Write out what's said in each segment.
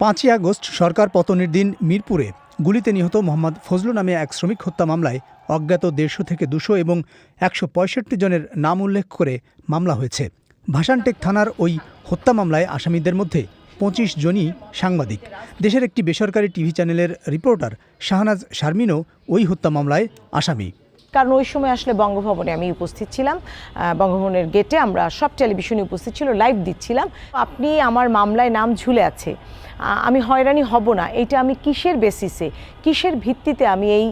পাঁচই আগস্ট সরকার পতনের দিন মিরপুরে গুলিতে নিহত মোহাম্মদ ফজলু নামে এক শ্রমিক হত্যা মামলায় অজ্ঞাত দেড়শো থেকে দুশো এবং একশো পঁয়ষট্টি জনের নাম উল্লেখ করে মামলা হয়েছে। ভাসানটেক থানার ওই হত্যা মামলায় আসামিদের মধ্যে পঁচিশ জনই সাংবাদিক। দেশের একটি বেসরকারি টিভি চ্যানেলের রিপোর্টার শাহনাজ শারমিনও ওই হত্যা মামলায় আসামি। কারণ ওই সময় আসলে বঙ্গভবনে আমি উপস্থিত ছিলাম। বঙ্গভবনের গেটে আমরা সব টেলিভিশনে উপস্থিত ছিল, লাইভ দিচ্ছিলাম। আপনি আমার মামলায় নাম ঝুলে আছে। আমি হয়রানি হব না এটা আমি কিসের বেসিসে কিসের ভিত্তিতে আমি এই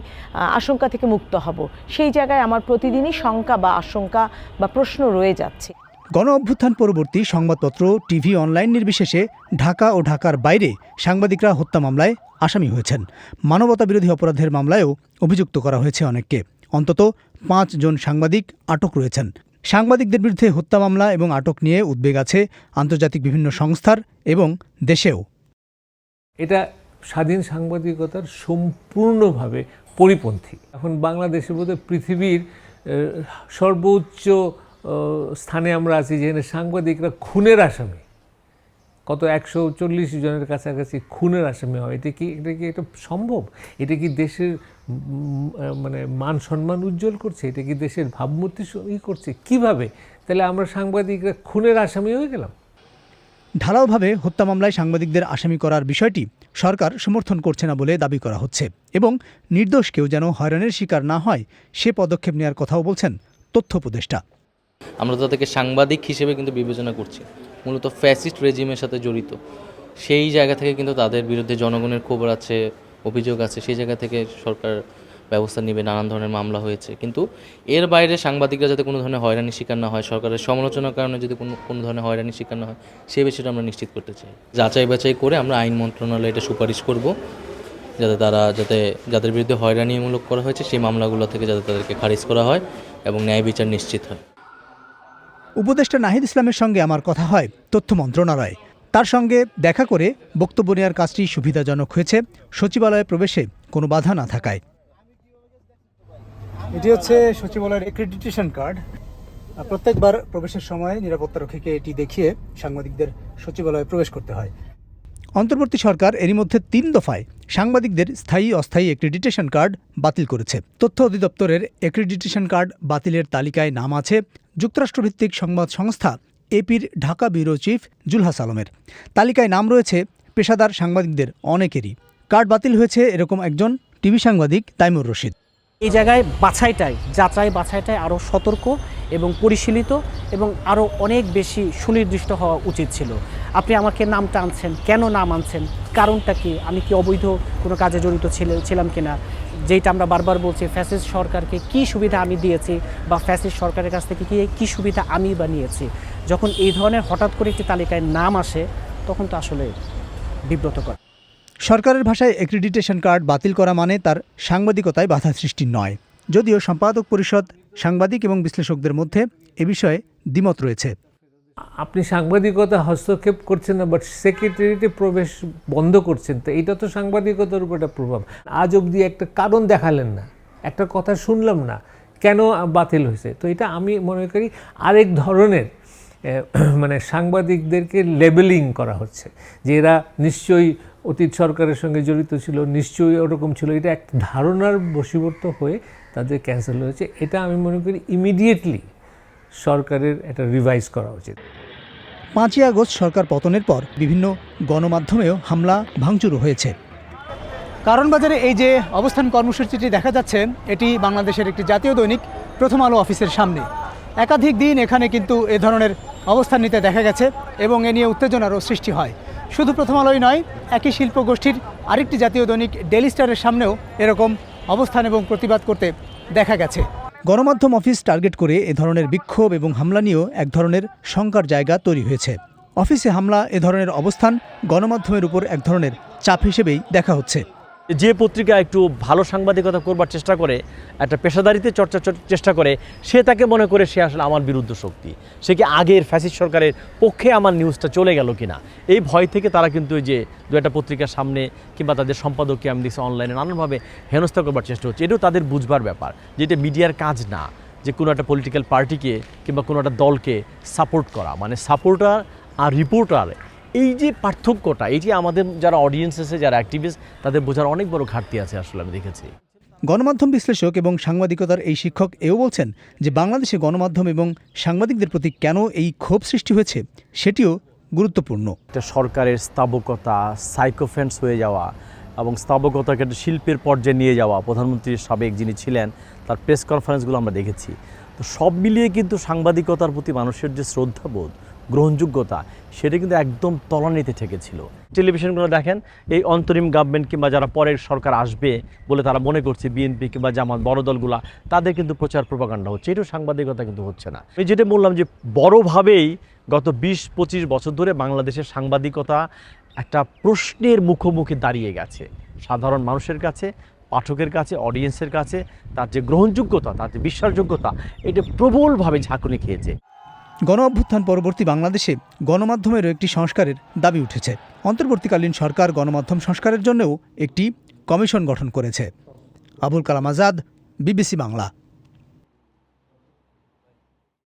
আশঙ্কা থেকে মুক্ত হব? সেই জায়গায় আমার প্রতিদিনই শঙ্কা বা আশঙ্কা বা প্রশ্ন রয়ে যাচ্ছে। গণ অভ্যুত্থান পরবর্তী সংবাদপত্র, টিভি অনলাইন নির্বিশেষে ঢাকা ও ঢাকার বাইরে সাংবাদিকরা হত্যা মামলায় আসামি হয়েছেন। মানবতা বিরোধী অপরাধের মামলায়ও অভিযুক্ত করা হয়েছে অনেককে। অন্তত পাঁচ জন সাংবাদিক আটক রয়েছেন। সাংবাদিকদের বিরুদ্ধে হত্যা মামলা এবং আটক নিয়ে উদ্বেগ আছে আন্তর্জাতিক বিভিন্ন সংস্থার এবং দেশেও। এটা স্বাধীন সাংবাদিকতার সম্পূর্ণভাবে পরিপন্থী। এখন বাংলাদেশের মধ্যে পৃথিবীর সর্বোচ্চ স্থানে আমরা আছি যেখানে সাংবাদিকরা খুনের আসামি। কত একশো চল্লিশ জনের কাছাকাছি খুনের আসামি হয়। এটা কি এটা কি এটা সম্ভব? এটা কি দেশের মানে মান সম্মান উজ্জ্বল করছে? এটা কি দেশের ভাবমূর্তি ই করছে? কীভাবে? তাহলে আমরা সাংবাদিকরা খুনের আসামি হয়ে গেলাম। ঢালাওভাবে হত্যা মামলায় সাংবাদিকদের আসামি করার বিষয়টি সরকার সমর্থন করছে না বলে দাবি করা হচ্ছে এবং নির্দোষ কেউ যেন হয়রানির শিকার না হয় সে পদক্ষেপ নেওয়ার কথাও বলছেন তথ্য উপদেষ্টা। আমরা তাদেরকে সাংবাদিক হিসেবে কিন্তু বিবেচনা করছি। মূলত ফ্যাসিস্ট রেজিমের সাথে জড়িত। সেই জায়গা থেকে কিন্তু তাদের বিরুদ্ধে জনগণের খবর আছে, অভিযোগ আছে, সেই জায়গা থেকে সরকার ব্যবস্থা নেবে, নানান ধরনের মামলা হয়েছে। কিন্তু এর বাইরে সাংবাদিকরা যাতে কোনো ধরনের হয়রানির শিকার না হয়, সরকারের সমালোচনার কারণে যদি কোনো কোনো ধরনের হয়রানির শিকার না হয় সেই বিষয়টা আমরা নিশ্চিত করতে চাই। যাচাই বাছাই করে আমরা আইন মন্ত্রণালয়ে এটা সুপারিশ করব, যাতে তারা, যাতে যাদের বিরুদ্ধে হয়রানিমূলক করা হয়েছে, সেই মামলাগুলো থেকে যাতে তাদেরকে খারিজ করা হয় এবং ন্যায় বিচার নিশ্চিত হয়। উপদেষ্টা নাহিদ ইসলামের সঙ্গে আমার কথা হয় তথ্য মন্ত্রণালয়ে। তার সঙ্গে দেখা করে বক্তব্য নেওয়ার কাজটি সুবিধাজনক হয়েছে সচিবালয়ে প্রবেশে কোনো বাধা না থাকায়। এটি হচ্ছে সচিবালয়ের এক্রেডিটেশন কার্ড প্রত্যেকবার প্রবেশের সময় নিরাপত্তারক্ষীকে এটি দেখিয়ে সাংবাদিকদের সচিবালয়ে প্রবেশ করতে হয়। অন্তর্বর্তী সরকার এরই মধ্যে তিন দফায় সাংবাদিকদের স্থায়ী অস্থায়ী এক্রেডিটেশন কার্ড বাতিল করেছে। তথ্য অধিদপ্তরের এক্রেডিটেশন কার্ড বাতিলের তালিকায় নাম আছে যুক্তরাষ্ট্রভিত্তিক সংবাদ সংস্থা এপির ঢাকা ব্যুরো চিফ জুলহাস আলমের তালিকায় নাম রয়েছে পেশাদার সাংবাদিকদের অনেকেরই। কার্ড বাতিল হয়েছে এরকম একজন টিভি সাংবাদিক তাইমুর রশিদ। এই জায়গায় বাছাইটাই, যাচাই বাছাইটাই আরও সতর্ক এবং পরিশীলিত এবং আরও অনেক বেশি সুনির্দিষ্ট হওয়া উচিত ছিল। আপনি আমাকে নামটা আনছেন, কেন নাম আনছেন? কারণটা কি? আমি কি অবৈধ কোনো কাজে জড়িত ছিল- ছিলাম কিনা? যেটা আমরা বারবার বলছি, ফ্যাসিস্ট সরকারকে কি সুবিধা আমি দিয়েছি বা ফ্যাসিস্ট সরকারের কাছ থেকে কি কী সুবিধা আমি বা নিয়েছি যখন এই ধরনের হঠাৎ করে একটি তালিকায় নাম আসে, তখন তো আসলে বিব্রতকর। সরকারের ভাষায় এক্রেডিটেশন কার্ড বাতিল করা মানে তার সাংবাদিকতায় বাধা সৃষ্টি নয়। যদিও সম্পাদক পরিষদ, সাংবাদিক এবং বিশ্লেষকদের মধ্যে এ বিষয়ে দ্বিমত রয়েছে। আপনি সাংবাদিকতা হস্তক্ষেপ করছেন না বাট সেক্রেটারিতে প্রবেশ বন্ধ করছেন, তো এটা তো সাংবাদিকতার উপর একটা প্রভাব। আজ অবধি একটা কারণ দেখালেন না, একটা কথা শুনলাম না, কেন বাতিল হয়েছে? তো এটা আমি মনে করি আরেক ধরনের মানে সাংবাদিকদেরকে লেবেলিং করা হচ্ছে, যে এরা নিশ্চয়ই অতীত সরকারের সঙ্গে জড়িত ছিল, নিশ্চয়ই ওরকম ছিল। এটা এক ধারণার বশীভূত হয়ে তাদের ক্যান্সেল হয়েছে। এটা আমি মনে করি ইমিডিয়েটলি সরকারের এটা রিভাইজ করা উচিত। পাঁচই আগস্ট সরকার পতনের পর বিভিন্ন গণমাধ্যমেও হামলা ভাঙচুরও হয়েছে। কারণ বাজারে এই যে অবস্থান কর্মসূচিটি দেখা যাচ্ছে, এটি বাংলাদেশের একটি জাতীয় দৈনিক প্রথম আলো অফিসের সামনে। একাধিক দিন এখানে কিন্তু এ ধরনের অবস্থান নিতে দেখা গেছে এবং এ নিয়ে উত্তেজনারও সৃষ্টি হয়। শুধু প্রথম আলোই নয়, একই শিল্প গোষ্ঠীর আরেকটি জাতীয় দৈনিক ডেলি স্টারের সামনেও এরকম অবস্থান এবং প্রতিবাদ করতে দেখা গেছে। গণমাধ্যম অফিস টার্গেট করে এ ধরনের বিক্ষোভ এবং হামলা নিয়েও এক ধরনের শঙ্কার জায়গা তৈরি হয়েছে। অফিসে হামলা, এ ধরনের অবস্থান গণমাধ্যমের উপর এক ধরনের চাপ হিসেবেই দেখা হচ্ছে। যে পত্রিকা একটু ভালো সাংবাদিকতা করবার চেষ্টা করে, একটা পেশাদারিতে চর্চা চেষ্টা করে, সে তাকে মনে করে সে আসলে আমার বিরুদ্ধ শক্তি। সে কি আগের ফ্যাসিস্ট সরকারের পক্ষে আমার নিউজটা চলে গেল কিনা? এই ভয় থেকে তারা কিন্তু যে দু একটা পত্রিকার সামনে কিংবা তাদের সম্পাদককে আমি দেখছি অনলাইনে নানানভাবে হেনস্থা করবার চেষ্টা হচ্ছে। এটাও তাদের বুঝবার ব্যাপার যেটা মিডিয়ার কাজ না, যে কোনো একটা পলিটিক্যাল পার্টিকে কিংবা কোনো একটা দলকে সাপোর্ট করা। মানে সাপোর্টার আর রিপোর্টার এই যে পার্থক্যটা এই যে আমাদের যারা অডিয়েন্স আছে যারা অ্যাক্টিভিস্ট তাদের বোঝার অনেক বড় ঘাটতি আছে আসলে আমি দেখেছি। গণমাধ্যম বিশ্লেষক এবং সাংবাদিকতার এই শিক্ষক এও বলছেন যে বাংলাদেশে গণমাধ্যম এবং সাংবাদিকদের প্রতি কেন এই ক্ষোভ সৃষ্টি হয়েছে সেটিও গুরুত্বপূর্ণ। একটা সরকারের স্থাবকতা সাইকোফেন্স হয়ে যাওয়া এবং স্থাবকতাকে একটা শিল্পের পর্যায়ে নিয়ে যাওয়া প্রধানমন্ত্রীর সাবেক যিনি ছিলেন তার প্রেস কনফারেন্সগুলো আমরা দেখেছি। তো সব মিলিয়ে কিন্তু সাংবাদিকতার প্রতি মানুষের যে শ্রদ্ধাবোধ গ্রহণযোগ্যতা, সেটা কিন্তু একদম তলানিতে ঠেকেছিল। টেলিভিশনগুলো দেখেন, এই অন্তরিম গভর্নমেন্ট কিংবা যারা পরের সরকার আসবে বলে তারা মনে করছে বিএনপি কিংবা জামাত, বড় দলগুলা, তাদের কিন্তু প্রচার প্রপাগান্ডা হচ্ছে। এটাও সাংবাদিকতা কিন্তু হচ্ছে না। আমি যেটা বললাম যে বড়ভাবেই গত বিশ পঁচিশ বছর ধরে বাংলাদেশের সাংবাদিকতা একটা প্রশ্নের মুখোমুখি দাঁড়িয়ে গেছে। সাধারণ মানুষের কাছে, পাঠকের কাছে অডিয়েন্সের কাছে, তার যে গ্রহণযোগ্যতা, তার যে বিশ্বাসযোগ্যতা, এটা প্রবলভাবে ঝাঁকুনি খেয়েছে। গণ অভ্যুত্থান পরবর্তী বাংলাদেশে গণমাধ্যমেরও একটি সংস্কারের দাবি উঠেছে। অন্তর্বর্তীকালীন সরকার গণমাধ্যম সংস্কারের জন্যও একটি কমিশন গঠন করেছে। আবুল কালাম আজাদ, বিবিসি বাংলা।